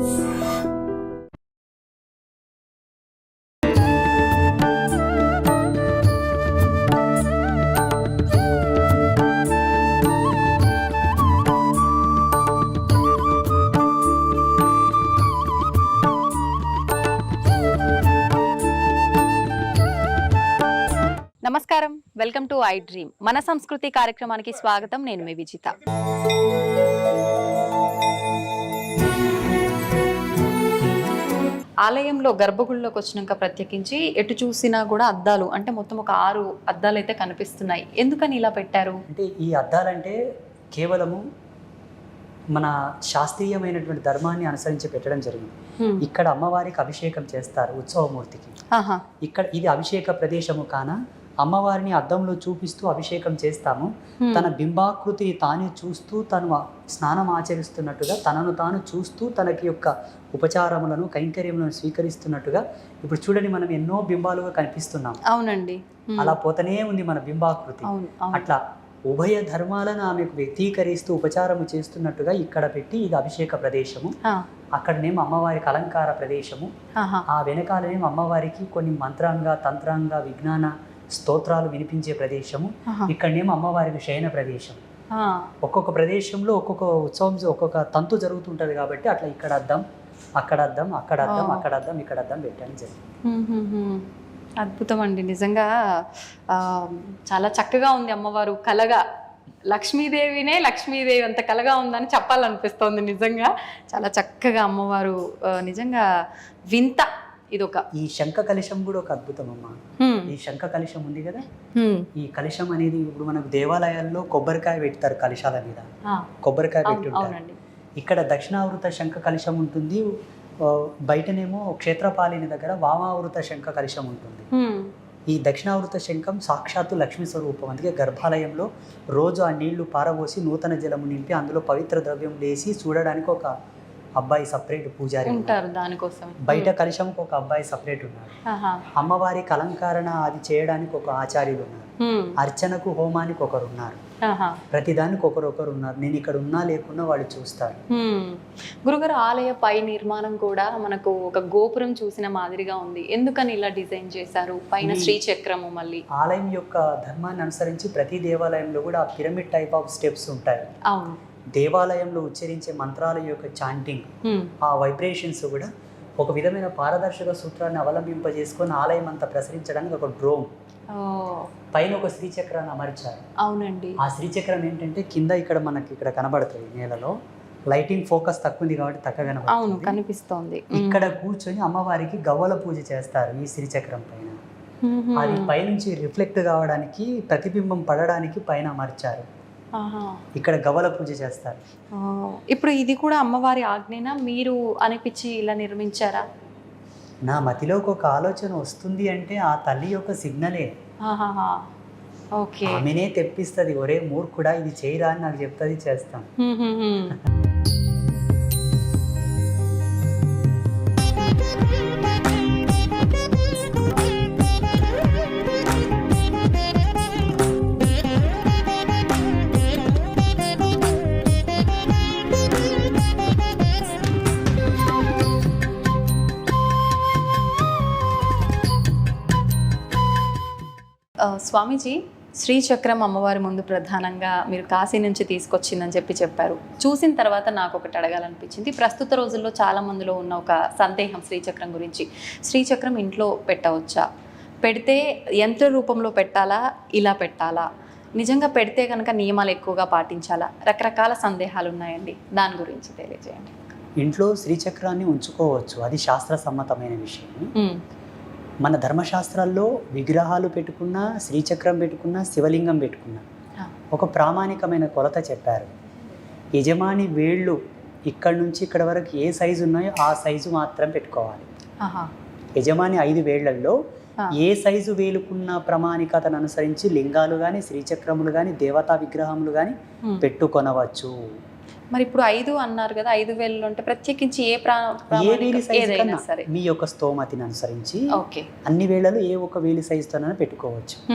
నమస్కారం. Welcome to I dream. మన సంస్కృతి కార్యక్రమానికి స్వాగతం. నేను మీ విజిత. ఆలయంలో గర్భగుడిలోకి వచ్చినాక ప్రత్యేకించి ఎటు చూసినా కూడా అద్దాలు అంటే మొత్తం ఒక ఆరు అద్దాలు అయితే కనిపిస్తున్నాయి. ఎందుకని ఇలా పెట్టారు? అంటే ఈ అద్దాలంటే కేవలము మన శాస్త్రీయమైనటువంటి ధర్మాన్ని అనుసరించి పెట్టడం జరిగింది. ఇక్కడ అమ్మవారికి అభిషేకం చేస్తారు ఉత్సవమూర్తికి. ఇక్కడ ఇది అభిషేక ప్రదేశము కాన? అమ్మవారిని అద్దంలో చూపిస్తూ అభిషేకం చేస్తాము. తన బింబాకృతిని తానే చూస్తూ తను స్నానం ఆచరిస్తున్నట్టుగా తనను తాను చూస్తూ తనకి యొక్క ఉపచారములను కైంకర్యములను స్వీకరిస్తున్నట్టుగా ఇప్పుడు చూడండి మనం ఎన్నో బింబాలుగా కనిపిస్తున్నాం అవునండి. అలా పోతనే ఉంది మన బింబాకృతి అట్లా ఉభయ ధర్మాలను ఆమెకు వ్యక్తీకరిస్తూ ఉపచారము చేస్తున్నట్టుగా ఇక్కడ పెట్టి ఇది అభిషేక ప్రదేశము. అక్కడనేమో అమ్మవారికి అలంకార ప్రదేశము. ఆ వెనకాలనేమో అమ్మవారికి కొన్ని మంత్రాంగ తంత్రాంగ విజ్ఞాన స్తోత్రాలు వినిపించే ప్రదేశము. ఇక్కడనేమో అమ్మవారికి శయన ప్రదేశం. ఒక్కొక్క ప్రదేశంలో ఒక్కొక్క ఉత్సవం ఒక్కొక్క తంతు జరుగుతుంటది కాబట్టి అట్లా ఇక్కడ అద్దం అక్కడ అద్దం అక్కడ అద్దం. అక్కడ అద్దం ఇక్కడ అద్దం పెట్టాను జరిగింది. అద్భుతం అండి నిజంగా ఆ, చాలా చక్కగా ఉంది అమ్మవారు కలగా లక్ష్మీదేవినే లక్ష్మీదేవి అంత కలగా ఉందని చెప్పాలనిపిస్తోంది నిజంగా చాలా చక్కగా అమ్మవారు నిజంగా వింత ఇదొక ఈ శంఖ కలశం కూడా ఒక అద్భుతం అమ్మ ఈ శంఖ కలశం ఉంది కదా. ఈ కలశం అనేది ఇప్పుడు మనకు దేవాలయాల్లో కొబ్బరికాయ పెడతారు కలశాల మీద. కొబ్బరికాయ పెట్టుంటారు. ఇక్కడ దక్షిణావృత శంఖ కలశం ఉంటుంది. బయటనేమో క్షేత్రపాలిని దగ్గర వామావృత శంఖ కలశం ఉంటుంది. ఈ దక్షిణావృత శంఖం సాక్షాత్తు లక్ష్మీ స్వరూపం. అందుకే గర్భాలయంలో రోజు ఆ నీళ్ళు పారబోసి నూతన జలము నింపి అందులో పవిత్ర ద్రవ్యం వేసి చూడడానికి ఒక అబ్బాయి సపరేట్ పూజారి. ఉంటారు దానికోసం. బయట కలశంకి ఒక అబ్బాయి సపరేట్ ఉన్నారు ఆహా. అమ్మవారికి అలంకరణ అది చేయడానికి ఒక ఆచార్యులు ఉన్నారు. హ్మ్, అర్చనకు హోమానికి ఒకరు ఉన్నారు. ప్రతిదానికి ఒకరొకరు ఉన్నారు. నేను ఇక్కడ ఉన్నా లేకున్నా వాళ్ళు చూస్తారు. గురుగారు ఆలయ పై నిర్మాణం కూడా మనకు ఒక గోపురం చూసిన మాదిరిగా ఉంది. ఎందుకని ఇలా డిజైన్ చేశారు? పైన ఈ- శ్రీ చక్రము మళ్ళీ. ఆలయం యొక్క ధర్మాన్ని అనుసరించి ప్రతి దేవాలయంలో కూడా పిరమిడ్ టైప్ ఆఫ్ స్టెప్స్ ఉంటాయి. అవును. దేవాలయంలో ఉచ్చరించే మంత్రాల యొక్క చాంటింగ్. ఆ వైబ్రేషన్స్ కూడా ఒక విధమైన పారదర్శక సూత్రాన్ని అవలంబింపజేసుకొని ఆలయం అంతా ప్రసరించడానికి ఒక డ్రోమ్ పైన ఒక శ్రీచక్రాన్ని అమర్చారు అవునండి ఆ శ్రీచక్రం ఏంటంటే కింద ఇక్కడ మనకి ఇక్కడ కనబడుతుంది నేలలో లైటింగ్ ఫోకస్ తక్కువ ఉంది కాబట్టి తక్కువ అవును కనిపిస్తోంది. ఇక్కడ కూర్చొని అమ్మవారికి గవ్వల పూజ చేస్తారు ఈ శ్రీచక్రం పైన. అది పైనుంచి రిఫ్లెక్ట్ కావడానికి ప్రతిబింబం పడడానికి పైన అమర్చారు. ఇక్కడ గవ్వల పూజ చేస్తారు. ఇప్పుడు ఇది కూడా అమ్మవారి ఆజ్ఞన? మీరు అనిపించి ఇలా నిర్మించారా? నా మతిలోకి ఒక ఆలోచన వస్తుంది అంటే ఆ తల్లి యొక్క సిగ్నలే. ఓకే. ఆమెనే తెప్పిస్తుంది ఒరే మూర్ఖుడా ఇది చేయరా అని నాకు చెప్తుంది చేస్తాం. స్వామీజీ శ్రీచక్రం అమ్మవారి ముందు ప్రధానంగా మీరు కాశీ నుంచి తీసుకొచ్చిందని చెప్పి చెప్పారు. చూసిన తర్వాత నాకు ఒకటి అడగాలనిపించింది. ప్రస్తుత రోజుల్లో చాలా మందిలో ఉన్న ఒక సందేహం శ్రీచక్రం గురించి. శ్రీచక్రం ఇంట్లో పెట్టవచ్చా? పెడితే యంత్ర రూపంలో పెట్టాలా? ఇలా పెట్టాలా? నిజంగా పెడితే కనుక నియమాలు ఎక్కువగా పాటించాలా? రకరకాల సందేహాలు ఉన్నాయండి దాని గురించి తెలియజేయండి. ఇంట్లో శ్రీచక్రాన్ని ఉంచుకోవచ్చు. అది శాస్త్ర సమ్మతమైన విషయం మన ధర్మశాస్త్రాల్లో విగ్రహాలు పెట్టుకున్నా శ్రీచక్రం పెట్టుకున్నా శివలింగం పెట్టుకున్నా. ఒక ప్రామాణికమైన కొలత చెప్పారు యజమాని వేళ్ళు ఇక్కడ నుంచి ఇక్కడ వరకు ఏ సైజు ఉన్నాయో ఆ సైజు మాత్రం పెట్టుకోవాలి యజమాని ఐదు వేళ్ళలో. ఏ సైజు వేలుకున్న ప్రామాణికతను అనుసరించి లింగాలు కానీ శ్రీచక్రములు కానీ దేవతా విగ్రహములు కానీ. పెట్టుకొనవచ్చు మరి ఇప్పుడు ఐదు అన్నారు కదా ఐదు వేలు అంటే ప్రత్యేకించి ఏ ప్రా ఏ ప్రామాణిక- వేలి సైజు ఏదైనా కన్నా సరే. మీ యొక్క స్తోమతిని అనుసరించి ఓకే. అన్ని వేళలు ఏ ఒక్క వేలి సైజుతోనైనా పెట్టుకోవచ్చు.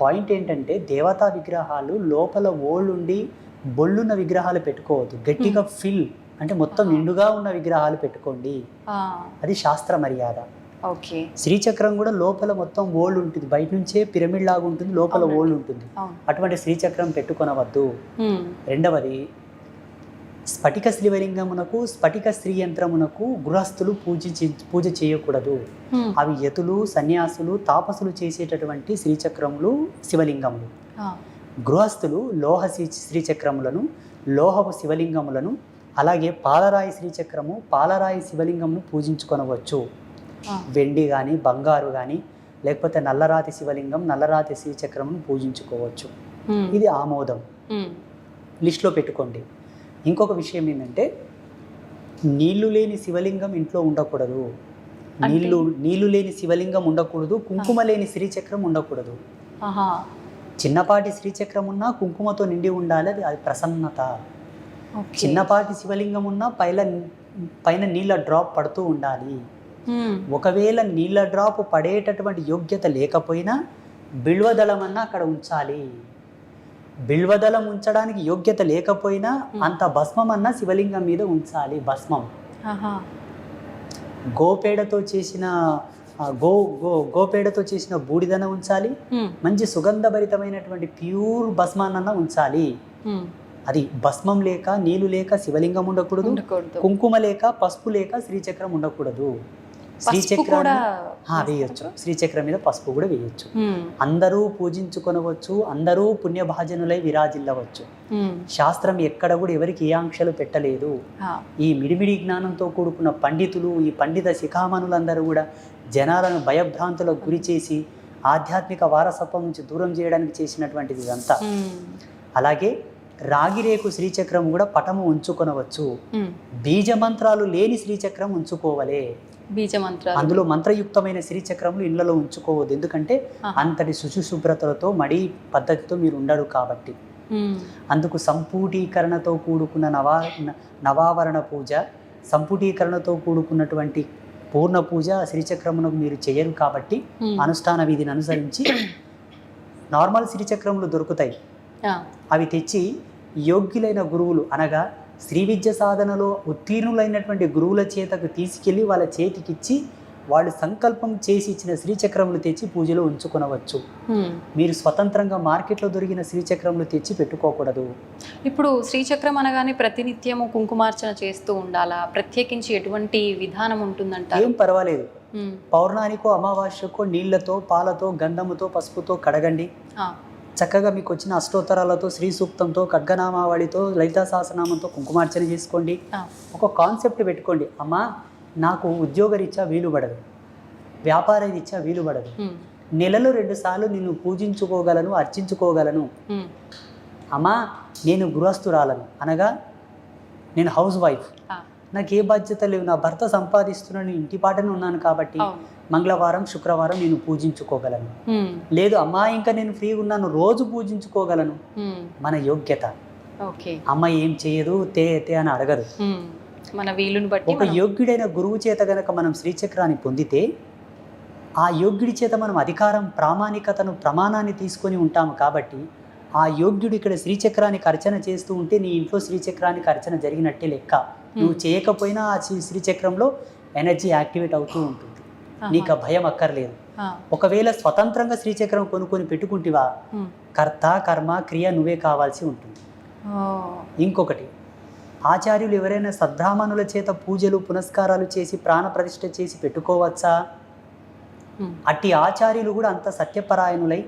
పాయింట్ ఏంటంటే దేవతా విగ్రహాలు లోపల ఓళ్ళుండి బొల్లున్న విగ్రహాలు పెట్టుకోవద్దు. గట్టిగా ఫిల్ అంటే మొత్తం నిండుగా ఉన్న విగ్రహాలు పెట్టుకోండి. అది శాస్త్ర మర్యాద. ఓకే. శ్రీచక్రం కూడా లోపల మొత్తం ఓల్డ్ ఉంటుంది. బయట నుంచే పిరమిడ్ లాగా ఉంటుంది లోపల. ఓల్డ్ ఉంటుంది. అటువంటి శ్రీచక్రం పెట్టుకొనవద్దు. రెండవది స్ఫటిక శ్రీవలింగమునకు స్ఫటిక శ్రీ యంత్రమునకు గృహస్థులు పూజించి పూజ చేయకూడదు. అవి యతులు సన్యాసులు తాపసులు చేసేటటువంటి శ్రీచక్రములు శివలింగములు. గృహస్థులు లోహ శ్రీ శ్రీచక్రములను లోహపు శివలింగములను అలాగే పాలరాయి శ్రీచక్రము పాలరాయి శివలింగమును పూజించుకొనవచ్చు. వెండి కానీ బంగారు కానీ లేకపోతే నల్లరాతి శివలింగం నల్లరాతి శ్రీచక్రమును పూజించుకోవచ్చు. ఇది ఆమోదం. లిస్ట్లో పెట్టుకోండి. ఇంకొక విషయం ఏంటంటే నీళ్ళు లేని శివలింగం ఇంట్లో ఉండకూడదు? నీళ్ళు నీళ్ళు లేని శివలింగం ఉండకూడదు. కుంకుమ లేని శ్రీచక్రం ఉండకూడదు. చిన్నపాటి శ్రీచక్రం ఉన్నా కుంకుమతో నిండి ఉండాలి అది అది ప్రసన్నత. చిన్నపాటి శివలింగం ఉన్నా పైన పైన నీళ్ళ డ్రాప్ పడుతూ ఉండాలి. ఒకవేళ నీళ్ళ డ్రాప్ పడేటటువంటి యోగ్యత లేకపోయినా బిల్వదళం అన్నా అక్కడ ఉంచాలి. బిల్వదళం ఉంచడానికి యోగ్యత లేకపోయినా అంత భస్మం అన్నా శివలింగం మీద ఉంచాలి భస్మం. గోపేడతో చేసిన గో గో గోపేడతో చేసిన బూడిదన ఉంచాలి. మంచి సుగంధభరితమైనటువంటి ప్యూర్ భస్మాన్న ఉంచాలి. అది భస్మం లేక నీళ్ళు లేక శివలింగం ఉండకూడదు. కుంకుమ లేక పసుపు లేక శ్రీచక్రం ఉండకూడదు. శ్రీచక్రం వేయొచ్చు. శ్రీచక్రం మీద పసుపు కూడా వేయొచ్చు. అందరూ పూజించుకొనవచ్చు అందరూ పుణ్యభాజనులై విరాజిల్లవచ్చు. శాస్త్రం ఎక్కడ కూడా ఎవరికి ఏ ఆంక్షలు పెట్టలేదు. ఈ మిడిమిడి జ్ఞానంతో కూడుకున్న పండితులు ఈ పండిత శిఖామణులందరూ కూడా జనాలను భయభ్రాంతులకు గురి చేసి ఆధ్యాత్మిక వారసత్వం నుంచి దూరం చేయడానికి చేసినటువంటిది ఇదంతా. అలాగే రాగిరేకు శ్రీచక్రం కూడా పటము ఉంచుకొనవచ్చు. బీజ మంత్రాలు లేని శ్రీచక్రం ఉంచుకోవలే. బీజ మంత్రాలు అందులో మంత్రయుక్తమైన శ్రీచక్రములు ఇళ్ళలో ఉంచుకోవద్దు. ఎందుకంటే. అంతటి శుచిశుభ్రతలతో మడి పద్ధతితో మీరు ఉండరు కాబట్టి. అందుకు సంపూటీకరణతో కూడుకున్న నవా నవావరణ పూజ సంపుటీకరణతో కూడుకున్నటువంటి పూర్ణ పూజ శ్రీచక్రమునకు మీరు చేయరు కాబట్టి అనుష్ఠాన విధిని అనుసరించి నార్మల్ శ్రీచక్రములు దొరుకుతాయి. అవి తెచ్చి యోగ్యులైన గురువులు అనగా శ్రీ విద్య సాధనలో ఉత్తీర్ణులైనటువంటి గురువుల చేతకు తీసుకెళ్ళి వాళ్ళ చేతికిచ్చి వాళ్ళు సంకల్పం చేసి ఇచ్చిన శ్రీచక్రములు తెచ్చి పూజలో ఉంచుకొనవచ్చు. మీరు స్వతంత్రంగా మార్కెట్లో దొరికిన శ్రీచక్రములు తెచ్చి పెట్టుకోకూడదు. ఇప్పుడు శ్రీచక్రం అనగానే ప్రతినిత్యము కుంకుమార్చన చేస్తూ ఉండాలా? ప్రత్యేకించి ఎటువంటి విధానం ఉంటుందంటారు? ఏం పర్వాలేదు. పౌర్ణానికో అమావాస్యకో నీళ్ళతో పాలతో గంధముతో పసుపుతో కడగండి. చక్కగా మీకు వచ్చిన అష్టోత్తరాలతో శ్రీ సూక్తంతో ఖడ్గనామావళితో లలితా సహస్రనామంతో కుంకుమార్చన చేసుకోండి. ఒక కాన్సెప్ట్ పెట్టుకోండి. అమ్మా నాకు ఉద్యోగరీత్యా వీలు పడదు. వ్యాపార రీత్యా వీలు పడదు. నెలలో రెండు సార్లు నిన్ను పూజించుకోగలను అర్చించుకోగలను. అమ్మా నేను గృహస్థురాలను. అనగా నేను హౌస్ వైఫ్. నాకు ఏ బాధ్యత లేవు. నా భర్త సంపాదిస్తున్నాను ఇంటి పాటనే ఉన్నాను కాబట్టి మంగళవారం శుక్రవారం నేను పూజించుకోగలను. లేదు అమ్మా ఇంకా నేను ఫ్రీగా ఉన్నాను రోజు పూజించుకోగలను. మన యోగ్యత. ఓకే. అమ్మ ఏం చేయదు తే తే అని అడగదు. మన వీలుని బట్టి ఒక యోగ్యుడైన గురువు చేత గనక మనం శ్రీచక్రాన్ని పొందితే ఆ యోగ్యుడి చేత మనం అధికారం ప్రామాణికతను ప్రమాణాన్ని తీసుకొని ఉంటాము కాబట్టి ఆ యోగ్యుడు ఇక్కడ శ్రీచక్రానికి అర్చన చేస్తూ ఉంటే నీ ఇంట్లో శ్రీచక్రానికి అర్చన జరిగినట్టే లెక్క. నువ్వు చేయకపోయినా ఆ శ్రీ శ్రీచక్రంలో ఎనర్జీ యాక్టివేట్ అవుతూ ఉంటుంది. నీకు ఆ భయం అక్కర్లేదు. ఒకవేళ స్వతంత్రంగా శ్రీచక్రం కొనుక్కొని పెట్టుకుంటివా కర్త కర్మ క్రియ నువ్వే కావాల్సి ఉంటుంది. ఇంకొకటి ఆచార్యులు ఎవరైనా సద్బ్రాహ్మణుల చేత పూజలు పునస్కారాలు చేసి ప్రాణ ప్రతిష్ఠ చేసి పెట్టుకోవచ్చా? అట్టి ఆచార్యులు కూడా అంత సత్యపరాయణులై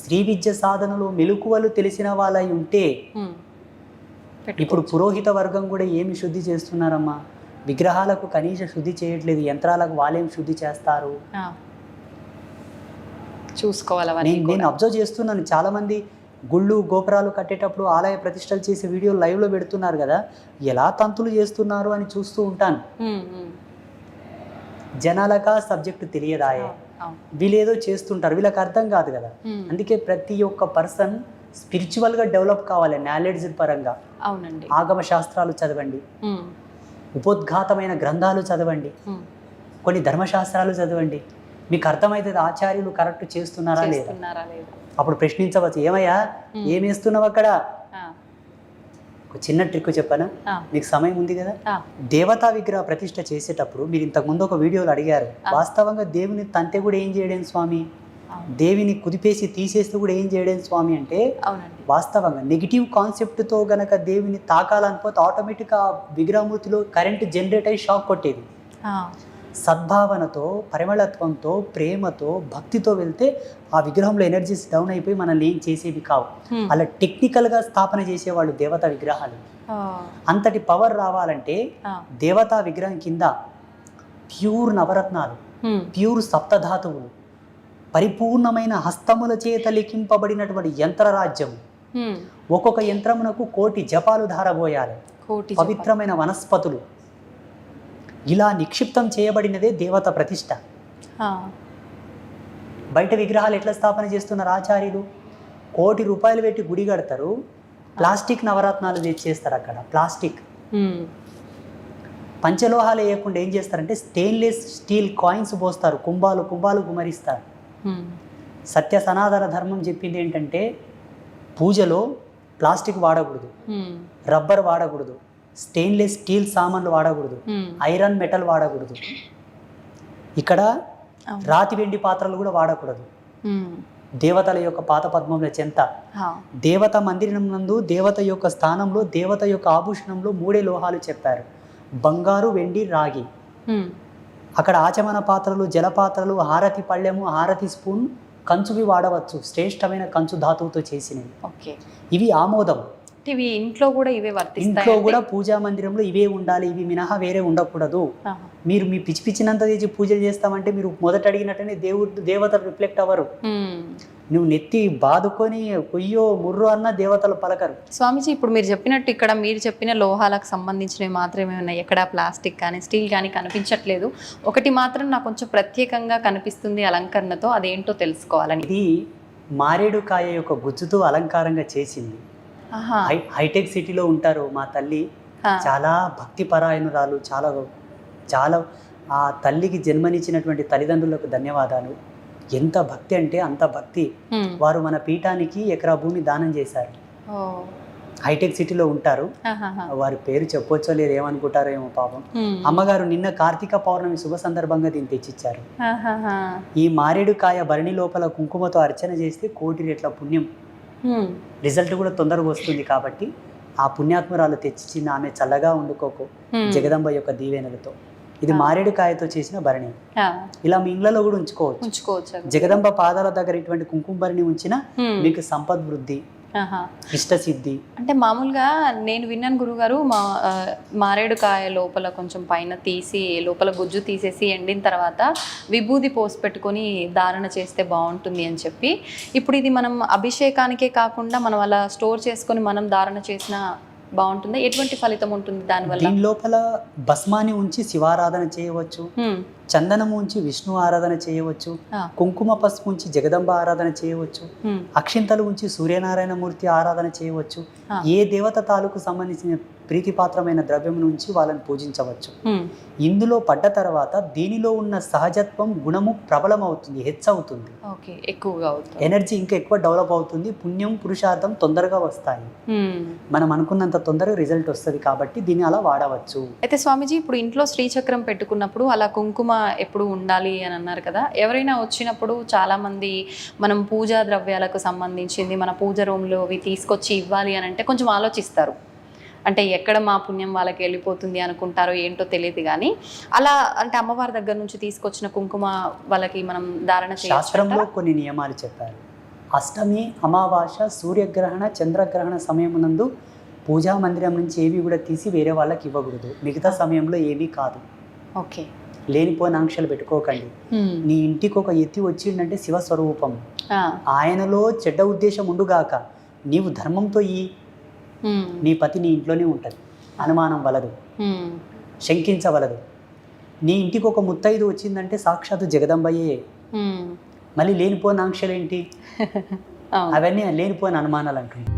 శ్రీ విద్య సాధనలో మెలకువలు తెలిసిన వాళ్ళై ఉంటే ఇప్పుడు. పురోహిత వర్గం కూడా ఏమి శుద్ధి చేస్తున్నారమ్మా? విగ్రహాలకు కనీస శుద్ధి చేయట్లేదు యంత్రాలకు వాళ్ళేం శుద్ధి చేస్తారు. చూసుకోవాలి నేను. అబ్జర్వ్ చేస్తున్నాను. చాలా మంది గుళ్ళు గోపురాలు కట్టేటప్పుడు ఆలయ ప్రతిష్టలు చేసే వీడియో లైవ్లో పెడుతున్నారు కదా. ఎలా తంతులు చేస్తున్నారు అని చూస్తూ ఉంటాను. జనాలకా సబ్జెక్టు తెలియదాయే. వీళ్ళేదో చేస్తుంటారు. వీళ్ళకి అర్థం కాదు కదా. అందుకే ప్రతి ఒక్క పర్సన్ స్పిరిచువల్గా డెవలప్ కావాలి నాలెడ్జ్ పరంగా. అవునండి. ఆగమ శాస్త్రాలు చదవండి ఉపోద్ఘాతమైన గ్రంథాలు చదవండి. కొన్ని ధర్మశాస్త్రాలు చదవండి. మీకు అర్థమవుతుంది ఆచార్యులు కరెక్ట్ చేస్తున్నారా లేదా? అప్పుడు ప్రశ్నించవచ్చు ఏమయ్యా ఏమేస్తున్నావు అక్కడ? ఒక చిన్న ట్రిక్ చెప్పానా? మీకు సమయం ఉంది కదా? దేవతా విగ్రహ ప్రతిష్ట చేసేటప్పుడు మీరు ఇంతకు ముందు ఒక వీడియోలో అడిగారు. వాస్తవంగా దేవుని తంతే కూడా ఏం చేయడం స్వామి. దేవిని కుదిపేసి తీసేస్తే కూడా ఏం చేయడం స్వామి అంటే అవునండి. వాస్తవంగా నెగిటివ్ కాన్సెప్ట్తో గనక దేవిని తాకాలనిపోతే ఆటోమేటిక్గా ఆ విగ్రహమూర్తిలో కరెంట్ జనరేట్ అయ్యి షాక్ కొట్టేది. సద్భావనతో పరిమళత్వంతో ప్రేమతో భక్తితో వెళ్తే ఆ విగ్రహంలో ఎనర్జీస్ డౌన్ అయిపోయి మనల్ని ఏం చేసేవి కావు. అలా టెక్నికల్గా స్థాపన చేసేవాళ్ళు దేవతా విగ్రహాలు. అంతటి పవర్ రావాలంటే దేవతా విగ్రహం కింద ప్యూర్ నవరత్నాలు. ప్యూర్ సప్తధాతువులు పరిపూర్ణమైన హస్తముల చేత లిఖింపబడినటువంటి యంత్రరాజ్యం హ్మ్. ఒక్కొక్క యంత్రమునకు కోటి జపాలు ధారబోయాలి. పవిత్రమైన వనస్పతులు. ఇలా నిక్షిప్తం చేయబడినదే దేవత ప్రతిష్ట. బయట విగ్రహాలు ఎట్లా స్థాపన చేస్తున్నారు ఆచార్యులు? కోటి రూపాయలు పెట్టి గుడి కడతారు. ప్లాస్టిక్ నవరత్నాలు తెచ్చేస్తారు అక్కడ. ప్లాస్టిక్. పంచలోహాలు వేయకుండా ఏం చేస్తారంటే స్టెయిన్లెస్ స్టీల్ కాయిన్స్ పోస్తారు. కుంభాలు కుంభాలు గుమరిస్తారు. సత్య సనాతన ధర్మం చెప్పింది ఏంటంటే పూజలో ప్లాస్టిక్ వాడకూడదు. రబ్బర్ వాడకూడదు స్టెయిన్లెస్ స్టీల్ సామాన్లు వాడకూడదు. ఐరన్ మెటల్ వాడకూడదు ఇక్కడ. రాతి వెండి పాత్రలు కూడా వాడకూడదు. దేవతల యొక్క పాత పద్మముల చెంత దేవత మందిరం నందు దేవత యొక్క స్థానంలో దేవత యొక్క ఆభూషణంలో మూడే లోహాలు చెప్పారు బంగారు వెండి రాగి. అక్కడ ఆచమన పాత్రలు జల పాత్రలు హారతి పళ్ళెము హారతి స్పూన్ కంచువి వాడవచ్చు. శ్రేష్టమైన కంచు ధాతువుతో చేసినవి. ఓకే. ఇవి ఆమోదం. ఇవి ఇంట్లో కూడా ఇవే వర్తిస్తాయి ఇంట్లో కూడా పూజా మందిరంలో ఇవే ఉండాలి. ఇవి మినహా వేరే ఉండకూడదు. మీరు మీ పిచ్చి పిచ్చినంత చేసి పూజలు చేస్తామంటే మీరు మొదట అడిగినట్టనే దేవుడు దేవతలు రిఫ్లెక్ట్ అవ్వరు. నువ్వు నెత్తి బాదుకొని కొయ్యో ముర్రో అన్న దేవతలు పలకరు. స్వామీజీ ఇప్పుడు మీరు చెప్పినట్టు ఇక్కడ మీరు చెప్పిన లోహాలకు సంబంధించినవి మాత్రమే ఉన్నాయి. ఎక్కడ ప్లాస్టిక్ కానీ స్టీల్ కానీ కనిపించట్లేదు. ఒకటి మాత్రం నాకు కొంచెం ప్రత్యేకంగా కనిపిస్తుంది అలంకరణతో అదేంటో తెలుసుకోవాలని. ఇది మారేడుకాయ యొక్క గుజ్జుతో అలంకారంగా చేసింది. హైటెక్ సిటీలో ఉంటారు మా తల్లి. చాలా భక్తి పరాయణురాలు చాలా చాలా ఆ తల్లికి జన్మనిచ్చినటువంటి తల్లిదండ్రులకు ధన్యవాదాలు. ఎంత భక్తి అంటే అంత భక్తి. వారు మన పీఠానికి ఎకరా భూమి దానం చేశారు. హైటెక్ సిటీలో ఉంటారు. వారి పేరు చెప్పొచ్చో లేదు ఏమనుకుంటారో ఏమో పాపం. అమ్మగారు నిన్న కార్తీక పౌర్ణమి శుభ సందర్భంగా దీన్ని తెచ్చిచ్చారు. ఈ మారేడుకాయ భరణి లోపల కుంకుమతో అర్చన చేస్తే కోటి రెట్ల పుణ్యం. రిజల్ట్ కూడా తొందరగా వస్తుంది కాబట్టి ఆ పుణ్యాత్మురాలు తెచ్చిచ్చిన ఆమె చల్లగా వండుకోకు హ్మ్. జగదంబ యొక్క దీవెనలతో ఇది ఆ. మారేడుకాయతో చేసిన భరణి. ఇలా మీ ఇళ్ళలో కూడా ఉంచుకోవచ్చు ఉంచుకోవచ్చు. జగదంబ పాదాల దగ్గర ఇటువంటి కుంకుమ భరణి ఉంచిన. మీకు సంపద్ వృద్ధి ఆహా. ఇష్టసిద్ధి అంటే మామూలుగా నేను విన్నాను గురుగారు మా మారేడుకాయ లోపల కొంచెం పైన తీసి లోపల గుజ్జు తీసేసి ఎండిన తర్వాత విభూది పోసి పెట్టుకొని ధారణ చేస్తే బాగుంటుంది అని చెప్పి ఇప్పుడు ఇది మనం అభిషేకానికే కాకుండా మనం అలా స్టోర్ చేసుకొని మనం ధారణ చేసినా బాగుంటుందా? ఎటువంటి ఫలితం ఉంటుంది దానివల్ల? దీని లోపల భస్మాన్ని ఉంచి శివారాధన చేయవచ్చు. చందనము ఉంచి విష్ణు ఆరాధన చేయవచ్చు. కుంకుమ పసుపు ఉంచి జగదంబ ఆరాధన చేయవచ్చు. అక్షింతలు ఉంచి సూర్యనారాయణ మూర్తి ఆరాధన చేయవచ్చు. ఏ దేవత తాలూకు సంబంధించిన ప్రీతిపాత్రమైన ద్రవ్యం నుంచి వాళ్ళని పూజించవచ్చు. ఇందులో పడ్డ తర్వాత దీనిలో ఉన్న సహజత్వం గుణము హెచ్చవుతుంది ఓకే ఎక్కువగా అవుతుంది ఎనర్జీ ఇంకా ఎక్కువ డెవలప్ అవుతుంది పుణ్యం పురుషార్థం తొందరగా వస్తాయి. మనం అనుకున్నంత తొందరగా రిజల్ట్ వస్తుంది కాబట్టి దీన్ని అలా వాడవచ్చు అయితే స్వామీజీ ఇప్పుడు ఇంట్లో శ్రీచక్రం పెట్టుకున్నప్పుడు అలా కుంకుమ ఎప్పుడు ఉండాలి అని అన్నారు కదా. ఎవరైనా వచ్చినప్పుడు చాలామంది మనం పూజా ద్రవ్యాలకు సంబంధించింది మన పూజ రూమ్లో అవి తీసుకొచ్చి ఇవ్వాలి అని అంటే కొంచెం ఆలోచిస్తారు. అంటే ఎక్కడ మా పుణ్యం వాళ్ళకి వెళ్ళిపోతుంది అనుకుంటారో ఏంటో తెలియదు కానీ అలా అంటే అమ్మవారి దగ్గర నుంచి తీసుకొచ్చిన కుంకుమ వాళ్ళకి మనం ధారణ శాస్త్రంలో కొన్ని నియమాలు చెప్పారు. అష్టమి అమావాస సూర్యగ్రహణ చంద్రగ్రహణ సమయమునందు పూజా మందిరం నుంచి ఏవి కూడా తీసి వేరే వాళ్ళకి ఇవ్వకూడదు. మిగతా సమయంలో ఏమీ కాదు. ఓకే. లేనిపోయిన ఆంక్షలు పెట్టుకోకండి. నీ ఇంటికి ఒక ఎత్తి వచ్చిందంటే శివస్వరూపం. ఆయనలో చెడ్డ ఉద్దేశం ఉండుగాక నీవు ధర్మంతో ఈ. నీ పతి నీ ఇంట్లోనే ఉంటుంది అనుమానం వలదు. శంకించవలదు నీ ఇంటికి ఒక ముత్తైదు వచ్చిందంటే సాక్షాత్తు జగదంబయ్యే. మళ్ళీ లేనిపోయిన ఆంక్షలు ఏంటి అవును అవన్నీ లేనిపోయిన అనుమానాలు అంటుంది